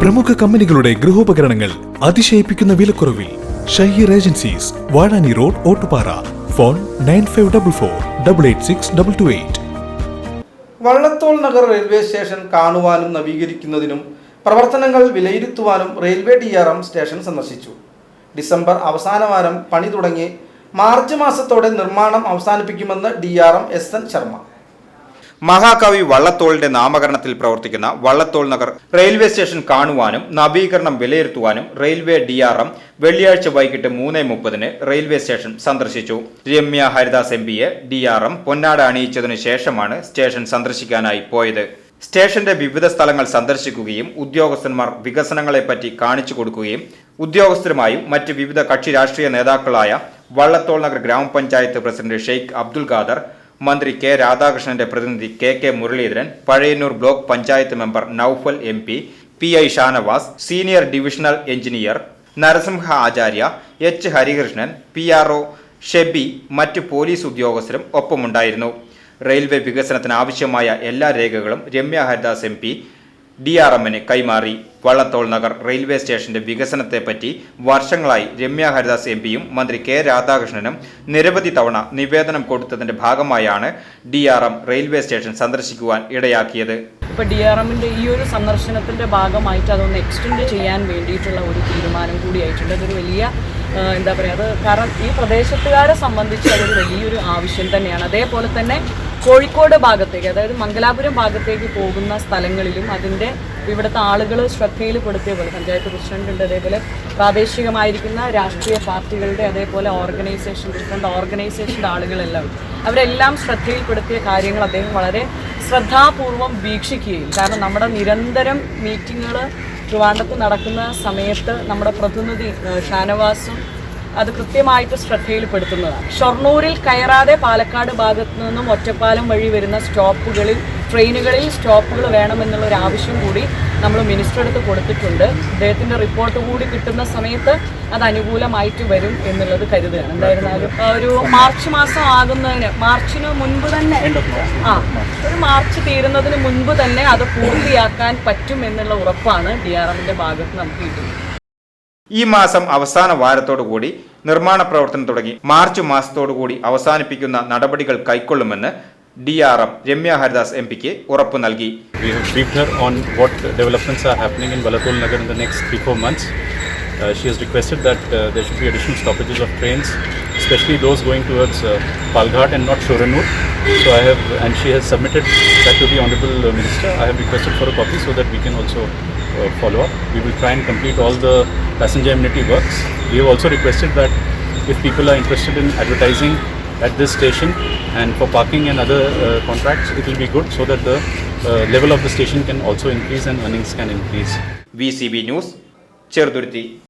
പ്രമുഖ കമ്പനികളുടെ ഗൃഹോപകരണങ്ങൾ അതിശയിപ്പിക്കുന്ന വിലക്കുറവിൽ Shaheer agencies Vazhani road Ottupara. Phone nine five double four double eight six double two eight. Vallathol Nagar railway station കാണുവാനും നവീകരിക്കുന്നതിനും പ്രവർത്തനങ്ങൾ വിലയിരുത്തുവാനും railway D R M station സന്ദർശിച്ചു. ഡിസംബർ അവസാന വാരം പണി തുടങ്ങി മാർച്ച് മാസത്തോടെ നിർമ്മാണം അവസാനിപ്പിക്കുമെന്ന് D R M S N Sharma. മഹാകവി വള്ളത്തോളിന്റെ നാമകരണത്തിൽ പ്രവർത്തിക്കുന്ന വള്ളത്തോൾ നഗർ റെയിൽവേ സ്റ്റേഷൻ കാണുവാനും നവീകരണം വിലയിരുത്തുവാനും റെയിൽവേ ഡി ആർ എം വെള്ളിയാഴ്ച വൈകിട്ട് മൂന്ന് മുപ്പതിന് റെയിൽവേ സ്റ്റേഷൻ സന്ദർശിച്ചു. രമ്യ ഹരിദാസ് എം പിയെ ഡി ആർ എം പൊന്നാട അണിയിച്ചതിനു ശേഷമാണ് സ്റ്റേഷൻ സന്ദർശിക്കാനായി പോയത്. സ്റ്റേഷന്റെ വിവിധ സ്ഥലങ്ങൾ സന്ദർശിക്കുകയും ഉദ്യോഗസ്ഥന്മാർ വികസനങ്ങളെപ്പറ്റി കാണിച്ചു കൊടുക്കുകയും ഉദ്യോഗസ്ഥരുമായും മറ്റ് വിവിധ കക്ഷി രാഷ്ട്രീയ നേതാക്കളായ വള്ളത്തോൾ നഗർ ഗ്രാമപഞ്ചായത്ത് പ്രസിഡന്റ് ഷെയ്ഖ് അബ്ദുൽ ഖാദർ മന്ത്രി കെ രാധാകൃഷ്ണന്റെ പ്രതിനിധി K K Muraleedharan Pazhayannur block panchayat member Naufal M P P I Shanavas senior divisional engineer Narasimha Acharya H Harikrishnan P R O Shebi മറ്റ് പോലീസ് ഉദ്യോഗസ്ഥരും ഒപ്പമുണ്ടായിരുന്നു. റെയിൽവേ വികസനത്തിന് ആവശ്യമായ എല്ലാ രേഖകളും Ramya Haridas M P D R എമ്മിന് കൈമാറി Vallathol Nagar railway സ്റ്റേഷന്റെ വികസനത്തെപ്പറ്റി വർഷങ്ങളായി രമ്യ ഹരിദാസ് എം പിയും മന്ത്രി കെ രാധാകൃഷ്ണനും നിരവധി തവണ നിവേദനം കൊടുത്തതിന്റെ ഭാഗമായാണ് D R M railway station സന്ദർശിക്കുവാൻ ഇടയാക്കിയത്. ഇപ്പോൾ ഡി ആർ എമ്മിന്റെ ഈ ഒരു സന്ദർശനത്തിന്റെ ഭാഗമായിട്ട് അതൊന്ന് എക്സ്റ്റെൻഡ് ചെയ്യാൻ വേണ്ടിയിട്ടുള്ള ഒരു തീരുമാനം കൂടിയായിട്ടുണ്ട് അതൊരു വലിയ എന്താ പറയുക അത് കാരണം ഈ പ്രദേശത്തുകാരെ സംബന്ധിച്ച് അതൊരു വലിയൊരു ആവശ്യം തന്നെയാണ്. അതേപോലെ തന്നെ കോഴിക്കോട് ഭാഗത്തേക്ക് അതായത് മംഗലാപുരം ഭാഗത്തേക്ക് പോകുന്ന സ്ഥലങ്ങളിലും അതിന്റെ ഇവിടുത്തെ ആളുകൾ ശ്രദ്ധയിൽപ്പെടുത്തിയ പോലെ പഞ്ചായത്ത് പ്രസിഡന്റ് ഉണ്ട് അതേപോലെ പ്രാദേശികമായിരിക്കുന്ന രാഷ്ട്രീയ പാർട്ടികളുടെ അതേപോലെ ഓർഗനൈസേഷൻ ഡിഫറെന്റ് ഓർഗനൈസേഷന്റെ ആളുകളെല്ലാം അവരെല്ലാം ശ്രദ്ധയിൽപ്പെടുത്തിയ കാര്യങ്ങൾ അദ്ദേഹം വളരെ ശ്രദ്ധാപൂർവം വീക്ഷിക്കുകയും കാരണം നമ്മുടെ നിരന്തരം മീറ്റിങ്ങുകൾ ട്രിവാൻഡത്ത് നടക്കുന്ന സമയത്ത് നമ്മുടെ പ്രതിനിധി ഷാനവാസും അത് കൃത്യമായിട്ട് ശ്രദ്ധയിൽപ്പെടുത്തുന്നതാണ്. ഷൊർണൂരിൽ കയറാതെ പാലക്കാട് ഭാഗത്തു നിന്നും ഒറ്റപ്പാലം വഴി വരുന്ന സ്റ്റോപ്പുകളിൽ ട്രെയിനുകളിൽ സ്റ്റോപ്പുകൾ വേണമെന്നുള്ള ഒരു ആവശ്യം കൂടി നമ്മൾ മിനിസ്റ്റർ അടുത്ത് കൊടുത്തിട്ടുണ്ട്. അദ്ദേഹത്തിന്റെ റിപ്പോർട്ട് കൂടി കിട്ടുന്ന സമയത്ത് അത് അനുകൂലമായിട്ട് വരും എന്നുള്ളത് കരുതുകയാണ്. എന്തായിരുന്നാലും ഒരു മാർച്ച് മാസം ആകുന്നതിന് മാർച്ചിന് മുൻപ് തന്നെ ആ ഒരു മാർച്ച് തീരുന്നതിന് മുൻപ് തന്നെ അത് പൂർത്തിയാക്കാൻ പറ്റും എന്നുള്ള ഉറപ്പാണ് ഡി ആർ എമ്മിന്റെ ഭാഗത്ത് നമുക്ക് കിട്ടുന്നത്. ഈ മാസം അവസാന വാരത്തോടുകൂടി നിർമ്മാണ പ്രവർത്തനം തുടങ്ങി മാർച്ച് മാസത്തോടുകൂടി അവസാനിപ്പിക്കുന്ന നടപടികൾ കൈക്കൊള്ളുമെന്ന് D R M Ramya Haridas M പിക്ക് ഉറപ്പ് നൽകി on what developments are happening in Balatol Nagar in the next three four months. Uh, she has requested that uh, there should be additional stoppages of trains, especially those going towards uh, Palghat and not Shoranur. So I have, and she has submitted that to the Honourable uh, Minister. I have requested for a copy so that we can also Uh, follow-up. We will try and complete all the passenger amenity works. We have also requested that if people are interested in advertising at this station and for parking and other uh, contracts, it will be good so that the uh, level of the station can also increase and earnings can increase. VCB News, Cherdurti.